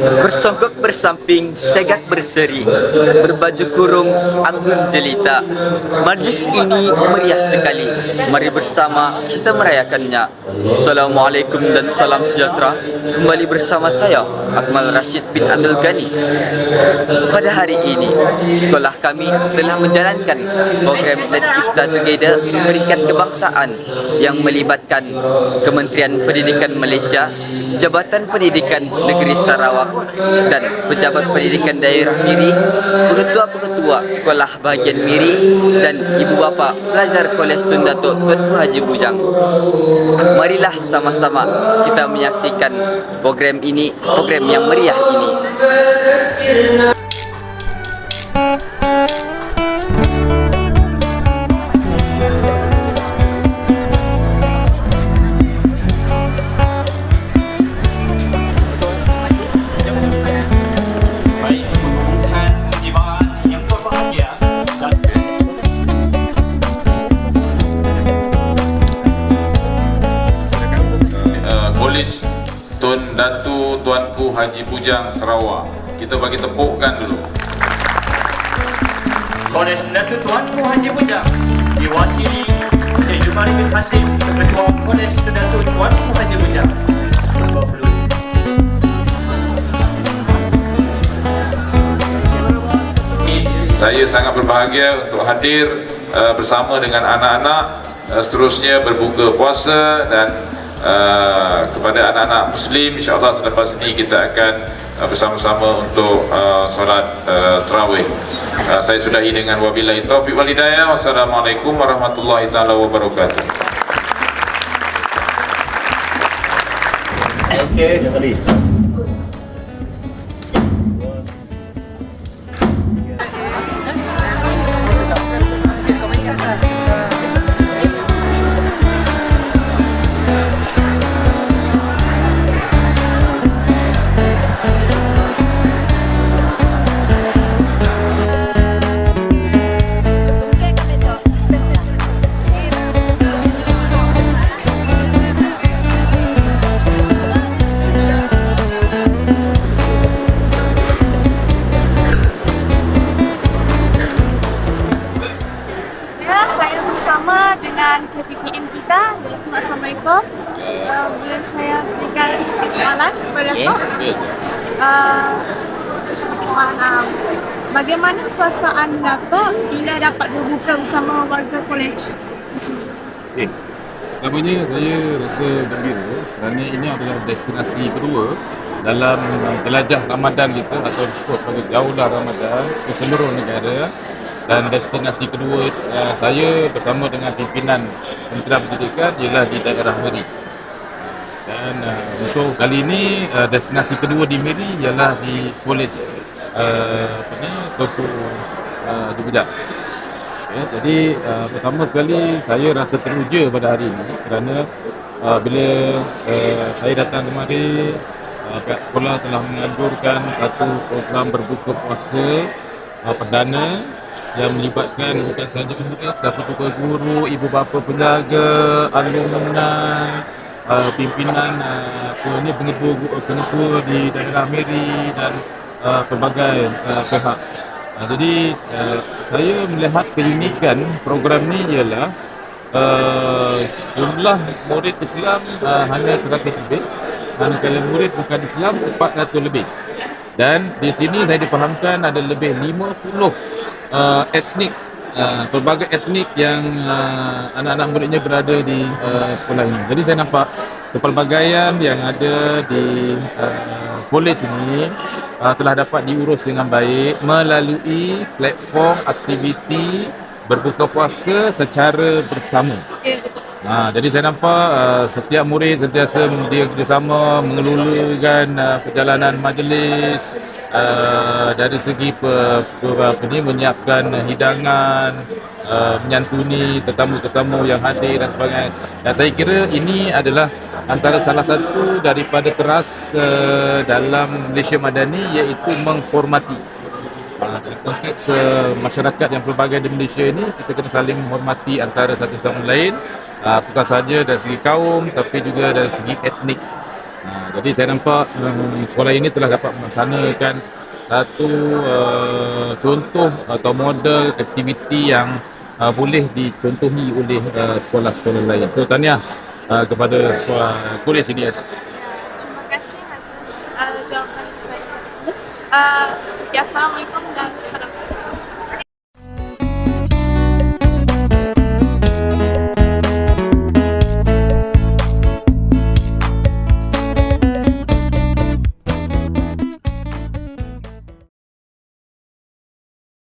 Bersongkok bersamping, segak berseri. Berbaju kurung, anggun jelita. Majlis ini meriah sekali. Mari bersama kita merayakannya. Assalamualaikum dan salam sejahtera. Kembali bersama saya Akmal Rashid bin Abdul Ghani. Pada hari ini Sekolah kami telah menjalankan Program Let's Iftar Together Peringkat Kebangsaan Yang melibatkan Kementerian Pendidikan Malaysia Jabatan Pendidikan Negeri Sarawak dan Pejabat Pendidikan Daerah Miri, pengetua-pengetua sekolah bahagian Miri dan ibu bapa pelajar Kolej Tun Datuk Tuanku Haji Bujang. Marilah sama-sama kita menyaksikan program ini, program yang meriah ini. Tun Datu Tuanku Haji Bujang Sarawak. Kita bagi tepukkan dulu. Kolej Datuk Tuanku Haji Bujang diwakili Encik Jumari bin Hasim, Ketua Kolej Datuk Tuanku Haji Bujang. Saya sangat berbahagia untuk hadir uh, bersama dengan anak-anak uh, seterusnya berbuka puasa dan uh, kepada anak-anak muslim insya-Allah selepas ini kita akan uh, bersama-sama untuk uh, solat uh, tarawih. Uh, saya sudahi dengan wabillahi taufik wal hidayah. Wassalamualaikum warahmatullahi taala wabarakatuh. Ya, dengan KPPM kita. Assalamualaikum. Uh, boleh saya berikan sedikit soalan kepada Tok? Uh, sedikit soalan. Uh, bagaimana perasaan Datuk bila dapat berbuka bersama warga kolej di sini? Okay. Pertamanya saya rasa gembira kerana ini adalah destinasi kedua dalam jelajah Ramadan kita atau disebut pada jauhlah Ramadan ke seluruh negara dan destinasi kedua uh, saya bersama dengan pimpinan Kementerian Pendidikan ialah di daerah Meri. Dan uh, untuk kali ini uh, destinasi kedua di Meri ialah di uh, di Bujang. Ya, jadi uh, pertama sekali saya rasa teruja pada hari ini kerana uh, bila uh, saya datang kemari uh, pihak sekolah telah menganjurkan satu program berbuka puasa uh, perdana yang melibatkan bukan sahaja murid tapi juga guru, ibu bapa penjaga, alumni, uh, pimpinan uh, apa ni pengetua pengetua di daerah Meri dan uh, pelbagai uh, pihak. Uh, jadi uh, saya melihat keunikan program ni ialah uh, jumlah murid Islam uh, hanya 100 lebih. Manakala murid bukan Islam 400 lebih. Dan di sini saya difahamkan ada lebih 50 uh, etnik uh, pelbagai etnik yang uh, anak-anak muridnya berada di uh, sekolah ini jadi saya nampak kepelbagaian yang ada di uh, college ini uh, telah dapat diurus dengan baik melalui platform aktiviti berbuka puasa secara bersama. Ha, jadi saya nampak uh, setiap murid sentiasa dia kerjasama mengelolakan uh, perjalanan majlis uh, dari segi apa ni, menyiapkan hidangan, uh, menyantuni tetamu-tetamu yang hadir dan sebagainya. Dan saya kira ini adalah antara salah satu daripada teras uh, dalam Malaysia Madani iaitu menghormati. Uh, konteks uh, masyarakat yang pelbagai di Malaysia ini kita kena saling menghormati antara satu sama lain uh, bukan saja dari segi kaum tapi juga dari segi etnik Uh, jadi saya nampak um, sekolah ini telah dapat melaksanakan satu uh, contoh atau model aktiviti yang uh, boleh dicontohi oleh uh, sekolah-sekolah lain. So tahniah uh, kepada sekolah kolej ini. Ya, terima kasih atas uh, jawapan saya. Uh, ya, Assalamualaikum dan salam sejahtera.